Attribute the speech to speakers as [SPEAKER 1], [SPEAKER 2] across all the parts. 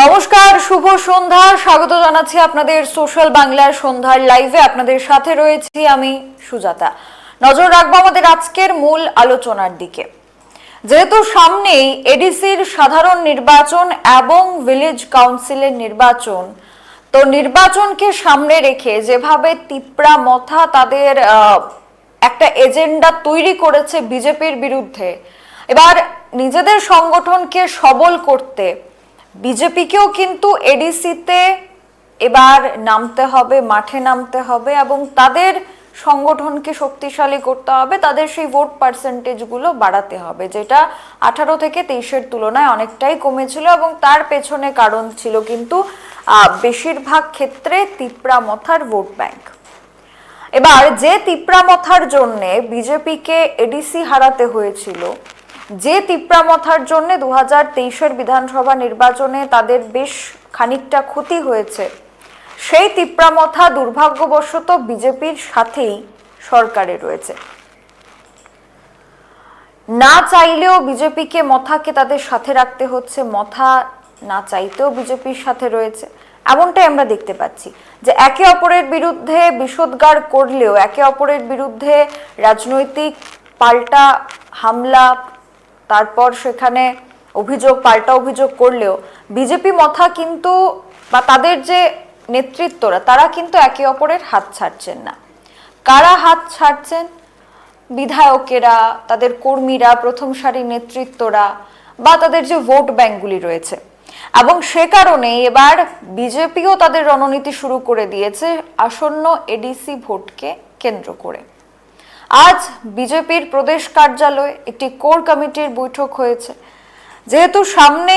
[SPEAKER 1] নমস্কার, শুভ সন্ধ্যা। স্বাগত জানাচ্ছি আপনাদের সোশ্যাল বাংলার সন্ধ্যার লাইভে। আপনাদের সাথে রয়েছি আমি সুজাতা। নজর রাখব আমাদের আজকের মূল আলোচনার দিকে। যেহেতু সামনেই এডিসির সাধারণ নির্বাচন এবং ভিলেজ কাউন্সিলের নির্বাচন, তো নির্বাচনকে সামনে রেখে যেভাবে তিপ্রা মথা তাদের একটা এজেন্ডা তৈরি করেছে বিজেপির বিরুদ্ধে, এবার নিজেদের সংগঠনকে সবল করতে বিজেপিকেও কিন্তু এডিসিতে এবার নামতে হবে, মাঠে নামতে হবে এবং তাদের সংগঠনকে শক্তিশালী করতে হবে, তাদের সেই ভোট পার্সেন্টেজগুলো বাড়াতে হবে, যেটা আঠারো থেকে তেইশের তুলনায় অনেকটাই কমেছিল এবং তার পেছনে কারণ ছিল কিন্তু বেশিরভাগ ক্ষেত্রে তিপ্রা মথার ভোট ব্যাংক। এবার যে তিপ্রামথার জন্যে বিজেপিকে এডিসি হারাতে হয়েছিল যে তিপ্রামথার জন্য দু হাজার তেইশের বিধানসভা নির্বাচনে তাদের বেশ খানিকটা ক্ষতি হয়েছে, সেই তিপ্রামথা দুর্ভাগ্যবশত বিজেপির সাথেই সরকারে রয়েছে। না চাইলেও বিজেপিকে মথাকে তাদের সাথে রাখতে হচ্ছে, মথা না চাইতেও বিজেপির সাথে রয়েছে। এমনটাই আমরা দেখতে পাচ্ছি যে একে অপরের বিরুদ্ধে বিষোদ্গার করলেও, একে অপরের বিরুদ্ধে রাজনৈতিক পাল্টা হামলা তারপর সেখানে অভিযোগ, পাল্টা অভিযোগ করলেও বিজেপি মথা কিন্তু বা তাদের যে নেতৃত্বরা, তারা কিন্তু একে অপরের হাত ছাড়ছেন না। কারা হাত ছাড়ছেন? বিধায়কেরা, তাদের কর্মীরা, প্রথম সারির নেতৃত্বরা বা তাদের যে ভোট ব্যাংকগুলি রয়েছে। এবং সে কারণে এবার বিজেপিও তাদের রণনীতি শুরু করে দিয়েছে আসন্ন এডিসি ভোটকে কেন্দ্র করে। আজ বিজেপির প্রদেশ কার্যালয়ে একটি কোর কমিটির বৈঠক হয়েছে। যেহেতু সামনে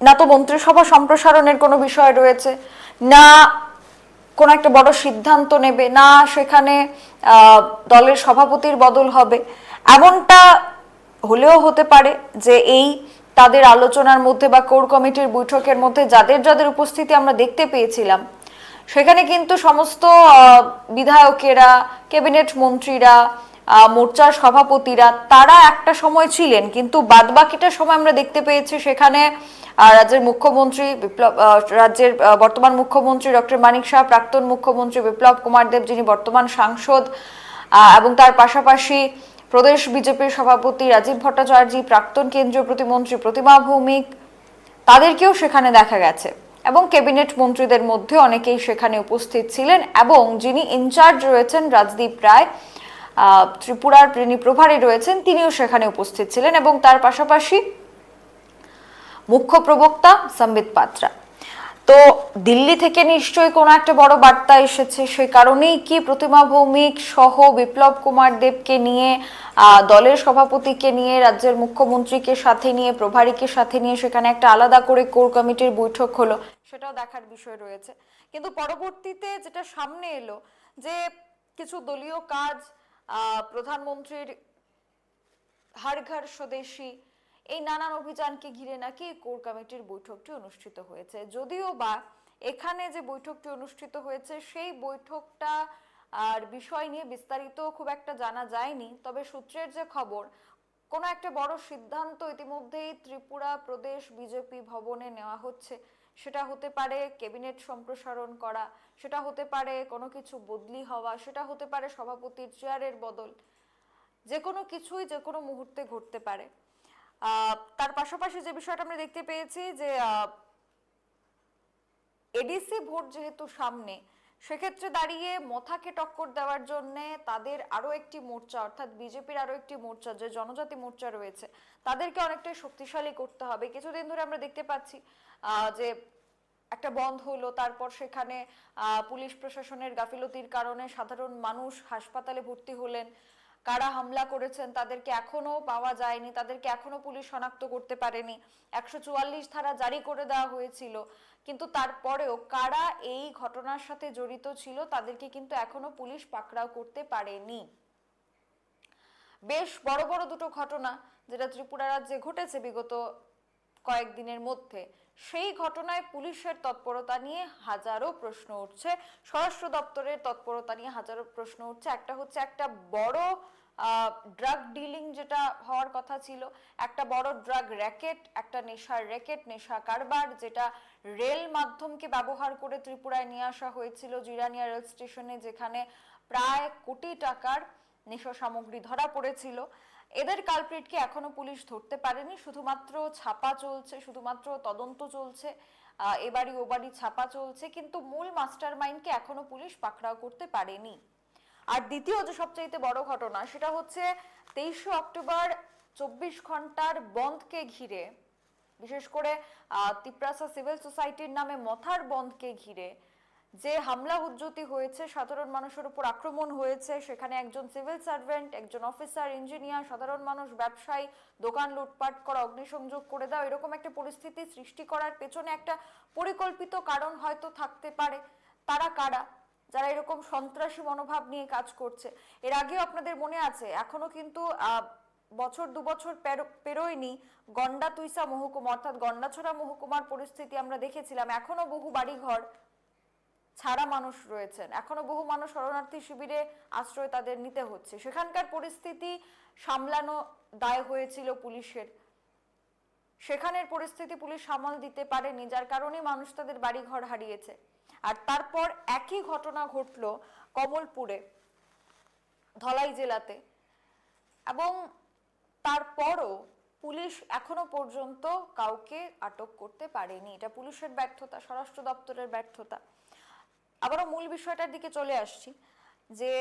[SPEAKER 1] না তো মন্ত্রিসভা সম্প্রসারণের কোনো বিষয় রয়েছে, না কোনো একটা বড় সিদ্ধান্ত নেবে, না সেখানে দলের সভাপতির বদল হবে, এমনটা হলেও হতে পারে যে এই তাদের আলোচনার মধ্যে বা কোর কমিটির বৈঠকের মধ্যে যাদের যাদের উপস্থিতি আমরা দেখতে পেয়েছিলাম সেখানে কিন্তু সমস্ত বিধায়কেরা, ক্যাবিনেট মন্ত্রীরা মোর্চার সভাপতিরা, তারা একটা সময় ছিলেন, কিন্তু বাদবাকিটা সময় আমরা দেখতে পেয়েছি সেখানে রাজ্যের মুখ্যমন্ত্রী বিপ্লব রাজ্যের বর্তমান মুখ্যমন্ত্রী ডক্টর মানিক শাহ, প্রাক্তন মুখ্যমন্ত্রী বিপ্লব কুমার দেব যিনি বর্তমান সাংসদ এবং তার পাশাপাশি প্রদেশ বিজেপির সভাপতি রাজীব ভট্টাচার্য, প্রাক্তন কেন্দ্রীয় প্রতিমন্ত্রী প্রতিমা ভৌমিক, তাদেরকেও সেখানে দেখা গেছে। এবং ক্যাবিনেট মন্ত্রীদের মধ্যে অনেকেই সেখানে উপস্থিত ছিলেন এবং যিনি ইনচার্জ রয়েছেন রাজদীপ রায় ত্রিপুরার যিনি প্রভারী রয়েছেন, তিনিও সেখানে উপস্থিত ছিলেন এবং তার পাশাপাশি মুখ্য প্রবক্তা সম্বিত পাত্রা। তো দিল্লি থেকে নিশ্চয়ই কোনো একটা বড় বার্তা এসেছে, সেই কারণেই কি প্রতিমা ভৌমিক সহ বিপ্লব কুমার দেবকে নিয়ে দলের সভাপতিকে নিয়ে, রাজ্যের মুখ্যমন্ত্রীকে সাথে নিয়ে, প্রভারীকে সাথে নিয়ে সেখানে একটা আলাদা করে কোর কমিটির বৈঠক হলো? সেটাও দেখার বিষয় রয়েছে। কিন্তু পরবর্তীতে যেটা সামনে এলো, যে কিছু দলীয় কাজ প্রধানমন্ত্রীর হার ঘর স্বদেশী, এই নানান অভিযানকে ঘিরে নাকি কোর কমিটির বৈঠকটি অনুষ্ঠিত হয়েছে। যদিও বা এখানে যে বৈঠকটি অনুষ্ঠিত হয়েছে, সেই বৈঠকটা আর বিষয় নিয়ে বিস্তারিত খুব একটা জানা যায়নি। তবে সূত্রের যে খবর, কোনো একটা বড় সিদ্ধান্ত ইতিমধ্যেই ত্রিপুরা প্রদেশ বিজেপি ভবনে নেওয়া হচ্ছে। সেটা হতে পারে ক্যাবিনেট সম্প্রসারণ করা, সেটা হতে পারে কোনো কিছু বদলি হওয়া, সেটা হতে পারে সভাপতির চেয়ারের বদল। যে কোনো কিছুই যে কোনো মুহূর্তে ঘটতে পারে। তার পাশাপাশি যে বিষয়টা আমরা দেখতে পেয়েছি যে এডিসি ভোট যেহেতু সামনে, সেক্ষেত্রে দাঁড়িয়ে মথাকে টক্কর দেওয়ার জন্য তাদের আরও একটি মোর্চা, অর্থাৎ বিজেপির আরও একটি মোর্চা, যে জনজাতি মোর্চা রয়েছে, তাদেরকে অনেকটাই শক্তিশালী করতে হবে। কিছুদিন ধরে আমরা দেখতে পাচ্ছি যে একটা বন্ধ হলো, তারপর সেখানে পুলিশ প্রশাসনের গাফিলতির কারণে সাধারণ মানুষ হাসপাতালে ভর্তি হলেন। কারা হামলা করেছেন তাদেরকে এখনও পাওয়া যায়নি, তাদেরকে এখনও পুলিশ শনাক্ত করতে পারেনি। একশো চুয়াল্লিশ ধারা জারি করে দেওয়া হয়েছিল, কিন্তু তারপরেও কারা এই ঘটনার সাথে জড়িত ছিল তাদেরকে কিন্তু এখনও পুলিশ পাকড়াও করতে পারেনি। বেশ বড় বড় দুটো ঘটনা, যেটা ত্রিপুরা রাজ্যে ঘটেছে বিগত কয়েকদিনের মধ্যে। সেই ঘটনায় পুলিশের তৎপরতা নিয়ে হাজারো প্রশ্ন উঠছে। স্বরাষ্ট্র দপ্তরের তৎপরতা নিয়ে হাজারো প্রশ্ন উঠছে। একটা হচ্ছে একটা বড় ড্রাগ ডিলিং যেটা হওয়ার কথা ছিল, একটা বড় ড্রাগ র্যাকেট একটা নেশার র্যাকেট নেশা কারবার যেটা রেল মাধ্যমকে ব্যবহার করে ত্রিপুরায় নিয়ে আসা হয়েছিল, জিরানিয়া রেল স্টেশনে যেখানে প্রায় কোটি টাকার নেশা সামগ্রী ধরা পড়েছিল। এদের কালপ্রিটকে এখনও পুলিশ ধরতে পারেনি। শুধুমাত্র ছাপা চলছে, শুধুমাত্র তদন্ত চলছে এবারই ওবারই ছাপা চলছে, কিন্তু মূল মাস্টার মাইন্ডকে এখনও পুলিশ পাকড়াও করতে পারেনি। আর দ্বিতীয় যে সবচাইতে বড় ঘটনা, সেটা হচ্ছে তেইশে অক্টোবর চব্বিশ ঘণ্টার বন্ধকে ঘিরে, বিশেষ করে তিপ্রাসা সিভিল সোসাইটির নামে মথার বন্ধকে ঘিরে যে হামলা হুজ্জতি হয়েছে, সাধারণ মানুষের উপর আক্রমণ হয়েছে, সেখানে একজন সিভিল সার্ভেন্ট, একজন অফিসার, ইঞ্জিনিয়ার, সাধারণ মানুষ, ব্যবসায়ী, দোকান লুটপাট করা, অগ্নিসংযোগ করে দাও এরকম একটা পরিস্থিতি সৃষ্টি করার পেছনে একটা পরিকল্পিত কারণ হয়তো থাকতে পারে। তারা কারা? যারা এরকম সন্ত্রাসী মনোভাব নিয়ে কাজ করছে। এর আগেও আপনাদের মনে আছে, এখনও কিন্তু বছর দু বছর পেরো- পেরোয়নি গন্ডা তুইসা মহকুমা, অর্থাৎ গন্ডাছড়া মহকুমার পরিস্থিতি আমরা দেখেছিলাম। এখনও বহু বাড়িঘর ছাড়া মানুষ রয়েছেন। এখনও বহু মানুষ শরণার্থী শিবিরে আশ্রয় তাদের নিতে হচ্ছে। সেখানকার পরিস্থিতি সামলানো দায় হয়েছিল পুলিশের। সেখানের পরিস্থিতি পুলিশ সামাল দিতে পারেনি, যার কারণে মানুষ তাদের বাড়িঘর হারিয়েছে। আর তারপর একই ঘটনা ঘটলো কমলপুরে, ধলাই জেলাতে। এবং তারপরও পুলিশ এখনও পর্যন্ত কাউকে আটক করতে পারেনি। এটা পুলিশের ব্যর্থতা, স্বরাষ্ট্র দপ্তরের ব্যর্থতা। আবারও মূল বিষয়টার দিকে চলে আসছি, যে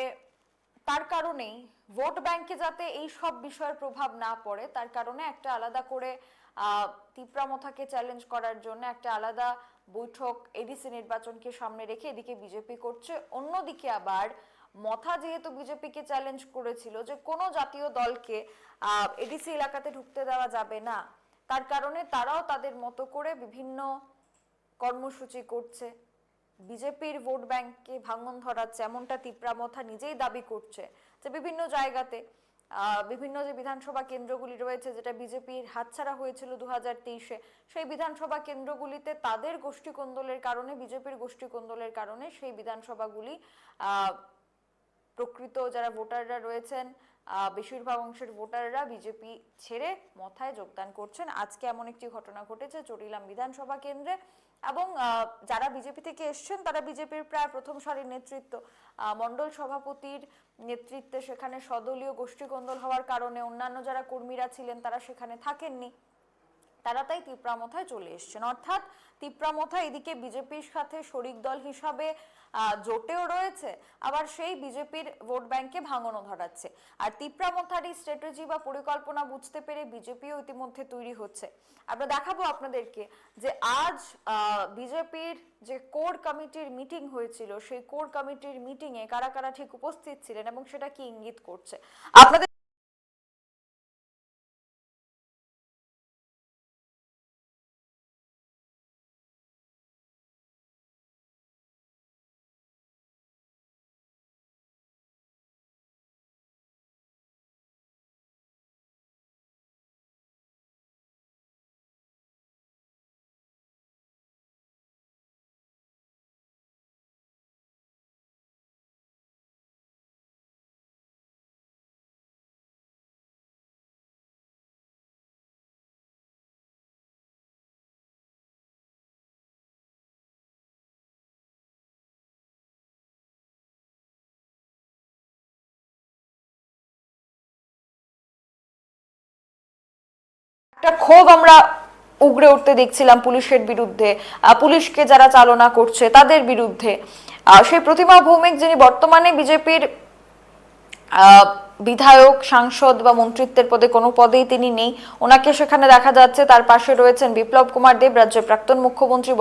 [SPEAKER 1] তার কারণেই ভোট ব্যাংকে যাতে এই সব বিষয়ের প্রভাব না পড়ে, তার কারণে একটা আলাদা করে তিপ্রামথাকে চ্যালেঞ্জ করার জন্য একটা আলাদা বৈঠক এডিসি নির্বাচনকে সামনে রেখে এদিকে বিজেপি করছে। অন্যদিকে আবার মথা যেহেতু বিজেপিকে চ্যালেঞ্জ করেছিল যে কোনো জাতীয় দলকে এডিসি এলাকাতে ঢুকতে দেওয়া যাবে না, তার কারণে তারাও তাদের মতো করে বিভিন্ন কর্মসূচি করছে। বিজেপির ভোট ব্যাংকে ভাঙন ধরাচ্ছে এমনটা তিপ্রামথা নিজেই দাবি করছে, যে বিভিন্ন জায়গাতে বিভিন্ন যে বিধানসভা কেন্দ্রগুলি রয়েছে, যেটা বিজেপির হাতছাড়া হয়েছিল দু হাজার তেইশে, সেই বিধানসভা কেন্দ্রগুলিতে তাদের গোষ্ঠী কোন্দলের কারণে, বিজেপির গোষ্ঠী কোন্দলের কারণে সেই বিধানসভাগুলি প্রকৃত যারা ভোটাররা রয়েছেন বেশিরভাগ অংশের ভোটাররা বিজেপি ছেড়ে মথায় যোগদান করছেন। আজকে এমন একটি ঘটনা ঘটেছে চটিলাম বিধানসভা কেন্দ্রে। এবং যারা বিজেপি থেকে এসছেন, তারা বিজেপির প্রায় প্রথম সারির নেতৃত্ব। মণ্ডল সভাপতির নেতৃত্বে সেখানে সদলীয় গোষ্ঠী গন্ডল হওয়ার কারণে অন্যান্য যারা কর্মীরা ছিলেন, তারা সেখানে থাকেননি। তারা তাই তিপ্রামথায় চলে এসছেন। অর্থাৎ তিপ্রামথা এদিকে বিজেপির সাথে শরিক দল হিসাবে জোটেও রয়েছে, আবার সেই বিজেপির ভোট ব্যাংকে ভাঙনও ধরাচ্ছে। আর তিপ্রামথার স্ট্র্যাটেজি বা পরিকল্পনা বুঝতে পেরে বিজেপিও ইতিমধ্যে তৈরি হচ্ছে। আমরা দেখাবো আপনাদেরকে যে আজ বিজেপির যে কোর কমিটির মিটিং হয়েছিল, সেই কোর কমিটির মিটিং এ কারা কারা ঠিক উপস্থিত ছিলেন এবং সেটা কি ইঙ্গিত করছে। আপনাদের একটা ক্ষোভ আমরা উগড়ে উঠতে দেখছিলাম পুলিশের বিরুদ্ধে। পুলিশকে যারা চালনা করছে তাদের বিরুদ্ধে। সেই প্রতিমা ভৌমিক যিনি বর্তমানে বিজেপির বিধায়ক, সাংসদ বা মন্ত্রিত্বের পদে কোনো পদেই তিনি নেই। ওনাকে সেখানে দেখা যাচ্ছে, তার পাশে রয়েছেন বিপ্লব কুমার দেব, রাজ্যের প্রাক্তন মুখ্যমন্ত্রী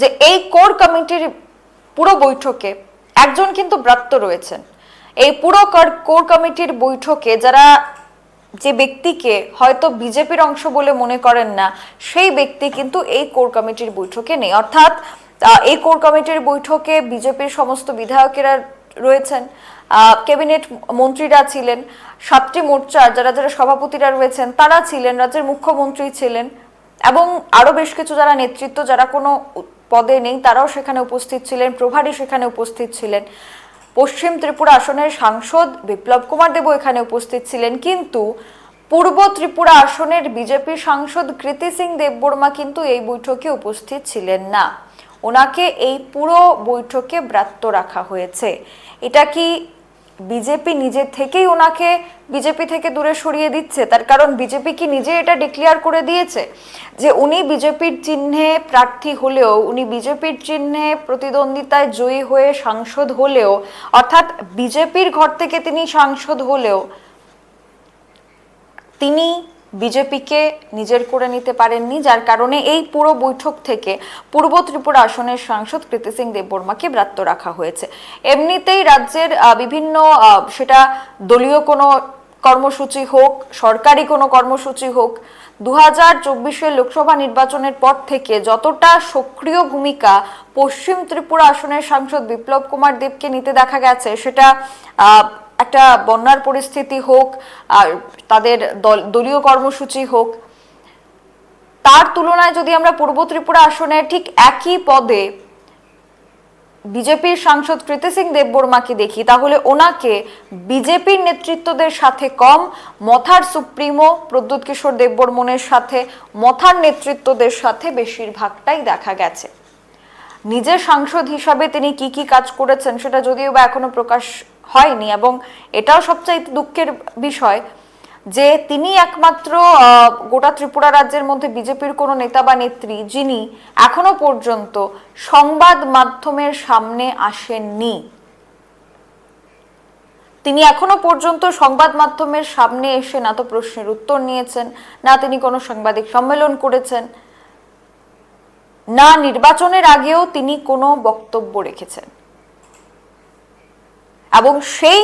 [SPEAKER 1] যে এই কোর কমিটির পুরো বৈঠকে একজন কিন্তু ব্রাত্য রয়েছেন। এই পুরো কোর কমিটির বৈঠকে যারা যে ব্যক্তিকে হয়তো বিজেপির অংশ বলে মনে করেন না, সেই ব্যক্তি কিন্তু এই কোর কমিটির বৈঠকে নেই। অর্থাৎ এই কোর কমিটির বৈঠকে বিজেপির সমস্ত বিধায়কেরা রয়েছেন ক্যাবিনেট মন্ত্রীরা ছিলেন, সাতটি মোর্চার যারা যারা সভাপতিরা রয়েছেন, তারা ছিলেন, রাজ্যের মুখ্যমন্ত্রী ছিলেন এবং আরও বেশ কিছু যারা নেতৃত্ব, যারা কোনো পদে নেই, তারাও সেখানে উপস্থিত ছিলেন, প্রভারী সেখানে উপস্থিত ছিলেন। পশ্চিম ত্রিপুরা আসনের সাংসদ বিপ্লব কুমার দেবও এখানে উপস্থিত ছিলেন। কিন্তু পূর্ব ত্রিপুরা আসনের বিজেপি সাংসদ কৃতি সিং দেববর্মা কিন্তু এই বৈঠকে উপস্থিত ছিলেন না। ওনাকে এই পুরো বৈঠকে ব্রাত্য রাখা হয়েছে। এটা কি বিজেপি নিজে থেকেই ওনাকে, বিজেপি থেকে দূরে সরিয়ে দিচ্ছে। তার কারণ বিজেপি কি নিজে এটা ডিক্লেয়ার করে দিয়েছে? যে উনি বিজেপির চিহ্নে প্রার্থী হলেও, উনি বিজেপির চিহ্নে প্রতিদ্বন্দ্বিতায় জয়ী হয়ে সাংসদ হলেও, অর্থাৎ বিজেপির ঘর থেকে তিনি সাংসদ হলেও, তিনি বিজেপিকে নিজের করে নিতে পারেননি, যার কারণে এই পুরো বৈঠক থেকে পূর্ব ত্রিপুরা আসনের সাংসদ কৃতি সিং দেববর্মাকে ব্রাত্য রাখা হয়েছে। এমনিতেই রাজ্যের বিভিন্ন সেটা দলীয় কোনো কর্মসূচি হোক, সরকারি কোনো কর্মসূচি হোক দু হাজার চব্বিশের লোকসভা নির্বাচনের পর থেকে যতটা সক্রিয় ভূমিকা পশ্চিম ত্রিপুরা আসনের সাংসদ বিপ্লব কুমার দেবকে নিতে দেখা গেছে, সেটা একটা বন্যার পরিস্থিতি হোক, আর তাদের দল, দলীয় কর্মসূচি হোক, তার তুলনায় যদি আমরা পূর্ব ত্রিপুরা আসনে ঠিক একই পদে বিজেপির সাংসদ কৃতি সিং দেববর্মাকে দেখি, তাহলে ওনাকে বিজেপির নেতৃত্বদের সাথে কম, মথার সুপ্রিমো প্রদ্যুৎ কিশোর দেববর্মনের সাথে, মথার নেতৃত্বদের সাথে বেশিরভাগটাই দেখা গেছে। নিজের সাংসদ হিসাবে তিনি কি কি কাজ করেছেন সেটা যদিও বা এখনও প্রকাশ হয়নি এবং এটাও সবচাইতে দুঃখের বিষয় যে তিনি একমাত্র গোটা ত্রিপুরা রাজ্যের মধ্যে বিজেপির কোনো নেতা বা নেত্রী যিনি এখনও পর্যন্ত সংবাদ মাধ্যমের সামনে আসেননি। তিনি এখনও পর্যন্ত সংবাদ মাধ্যমের সামনে এসে না তো প্রশ্নের উত্তর নিয়েছেন, না তিনি কোনো সাংবাদিক সম্মেলন করেছেন, না নির্বাচনের আগেও তিনি কোনো বক্তব্য রেখেছেন। এবং সেই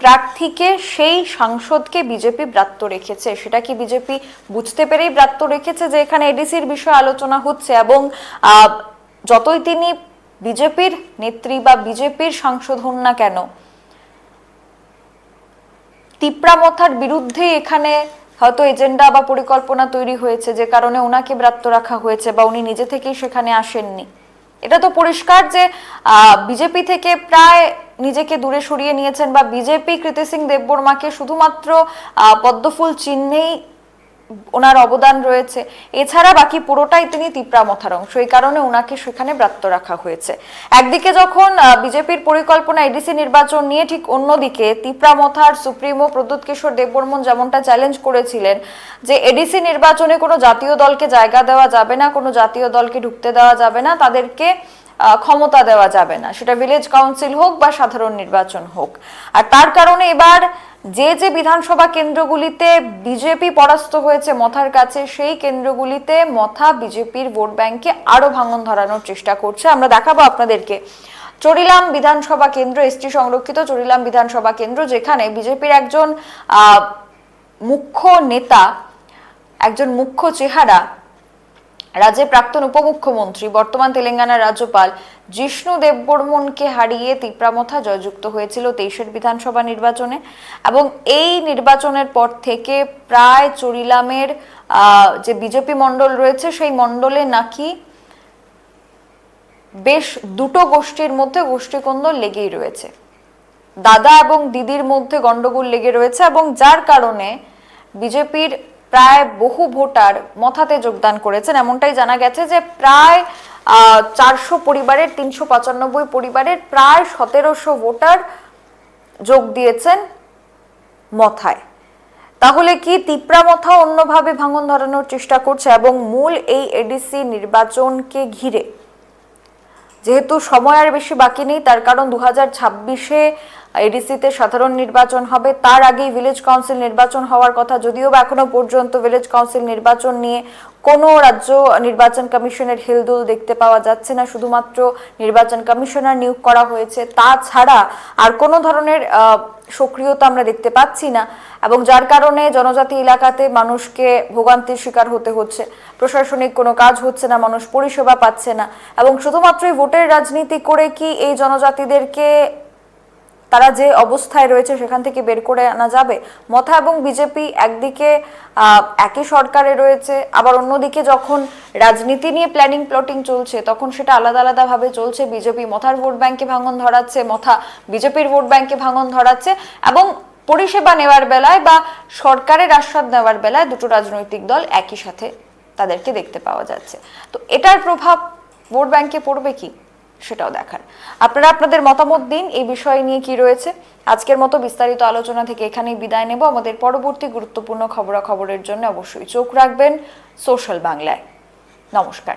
[SPEAKER 1] প্রার্থীকে, সেই সাংসদকে বিজেপি ব্রাত্য রেখেছে। সেটা কি বিজেপি বুঝতে পেরেই ব্রাত্য রেখেছে যে এখানে এডিসির বিষয়ে আলোচনা হচ্ছে এবং যতই তিনি বিজেপির নেত্রী বা বিজেপির সাংসদ হন না কেন, তিপ্রামথার বিরুদ্ধে এখানে হয়তো এজেন্ডা বা পরিকল্পনা তৈরি হয়েছে যে কারণে ওনাকে ব্রাত্য রাখা হয়েছে বা উনি নিজে থেকেই সেখানে আসেননি। এটা তো পরিষ্কার যে বিজেপি থেকে প্রায় নিজেকে দূরে সরিয়ে নিয়েছেন বা বিজেপি কৃতি সিং দেববর্মাকে শুধুমাত্র পদ্মফুল চিহ্নেই ওনার অবদান রয়েছে। এছাড়া বাকি পুরোটাই তিনি তিপ্রামথার অংশ। এই কারণে ওনাকে সেখানে ব্রাত্য রাখা হয়েছে। একদিকে যখন বিজেপির পরিকল্পনা এডিসি নির্বাচন নিয়ে ঠিক অন্যদিকে তিপ্রামথার সুপ্রিমো প্রদ্যুৎ কিশোর দেববর্মন যেমনটা চ্যালেঞ্জ করেছিলেন যে এডিসি নির্বাচনে কোনো জাতীয় দলকে জায়গা দেওয়া যাবে না, কোনো জাতীয় দলকে ঢুকতে দেওয়া যাবে না, তাদেরকে ক্ষমতা দেওয়া যাবে না। সেটা ভিলেজ কাউন্সিল হোক বা সাধারণ নির্বাচন হোক। আর তার কারণে এবার যে যে বিধানসভা কেন্দ্রগুলিতে বিজেপি পরাস্ত হয়েছে মথার কাছে, সেই কেন্দ্রগুলিতে মথা বিজেপির ভোট ব্যাংকে আরও ভাঙন ধরানোর চেষ্টা করছে। আমরা দেখাবো আপনাদেরকে। চরিলাম বিধানসভা কেন্দ্র, এসটি সংরক্ষিত চরিলাম বিধানসভা কেন্দ্র, যেখানে বিজেপির একজন মুখ্য নেতা, একজন মুখ্য চেহারা রাজ্যের প্রাক্তন উপমুখ্যমন্ত্রী, বর্তমান তেলেঙ্গানার রাজ্যপাল জিষ্ণু দেববর্মনকে হারিয়ে তিপ্রামথা জয়যুক্ত হয়েছিল তেইশের বিধানসভা নির্বাচনে এবং এই নির্বাচনের পর থেকে প্রায় চরিলামের যে বিজেপি মণ্ডল রয়েছে সেই মণ্ডলে নাকি বেশ দুটো গোষ্ঠীর মধ্যে গোষ্ঠীকন্দল লেগেই রয়েছে। দাদা এবং দিদির মধ্যে গন্ডগোল লেগে রয়েছে এবং যার কারণে বিজেপির প্রায় বহু ভোটার মথাতে যোগদান করেছেন। এমনটাই জানা গেছে যে প্রায় চারশো পরিবারের, তিনশো পঁচানব্বই পরিবারের প্রায় সতেরোশো ভোটার যোগ দিয়েছেন মথায়। তাহলে কি তিপ্রা মথা অন্যভাবে ভাঙন ধরানোর চেষ্টা করছে এবং মূল এই এডিসি নির্বাচনকে ঘিরে? যেহেতু সময় আর বেশি বাকি নেই, তার কারণ দু হাজার ছাব্বিশে এডিসিতে সাধারণ নির্বাচন হবে। তার আগেই ভিলেজ কাউন্সিল নির্বাচন হওয়ার কথা। যদিও বা এখনও পর্যন্ত ভিলেজ কাউন্সিল নির্বাচন নিয়ে কোনো রাজ্য নির্বাচন কমিশনের হিলদুল দেখতে পাওয়া যাচ্ছে না। শুধুমাত্র নির্বাচন কমিশনার নিয়োগ করা হয়েছে। তাছাড়া আর কোনো ধরনের সক্রিয়তা আমরা দেখতে পাচ্ছি না। এবং যার কারণে জনজাতি এলাকাতে মানুষকে ভোগান্তির শিকার হতে হচ্ছে। প্রশাসনিক কোনো কাজ হচ্ছে না, মানুষ পরিষেবা পাচ্ছে না। এবং শুধুমাত্র ভোটের রাজনীতি করে কি এই জনজাতিদেরকে তারা যে অবস্থায় রয়েছে সেখান থেকে বের করে আনা যাবে। মথা এবং বিজেপি একদিকে একই সরকারে রয়েছে, আবার অন্যদিকে যখন রাজনীতি নিয়ে প্ল্যানিং প্লটিং চলছে, তখন সেটা আলাদা আলাদা ভাবে চলছে। বিজেপি মথার ভোট ব্যাংকে ভাঙন ধরাচ্ছে, মথা বিজেপির ভোট ব্যাংকে ভাঙন ধরাচ্ছে এবং পরিষেবা নেওয়ার বেলায় বা সরকারের আশ্বাদ নেওয়ার বেলায় দুটো রাজনৈতিক দল একই সাথে তাদেরকে দেখতে পাওয়া যাচ্ছে। তো এটার প্রভাব ভোট ব্যাংকে পড়বে কি? সেটাও দেখার। আপনারা আপনাদের মতামত দিন, এই বিষয় নিয়ে কি রয়েছে। আজকের মতো বিস্তারিত আলোচনা থেকে এখানেই বিদায় নেব। আমাদের পরবর্তী গুরুত্বপূর্ণ খবরাখবরের জন্য অবশ্যই চোখ রাখবেন সোশ্যাল বাংলায়। নমস্কার।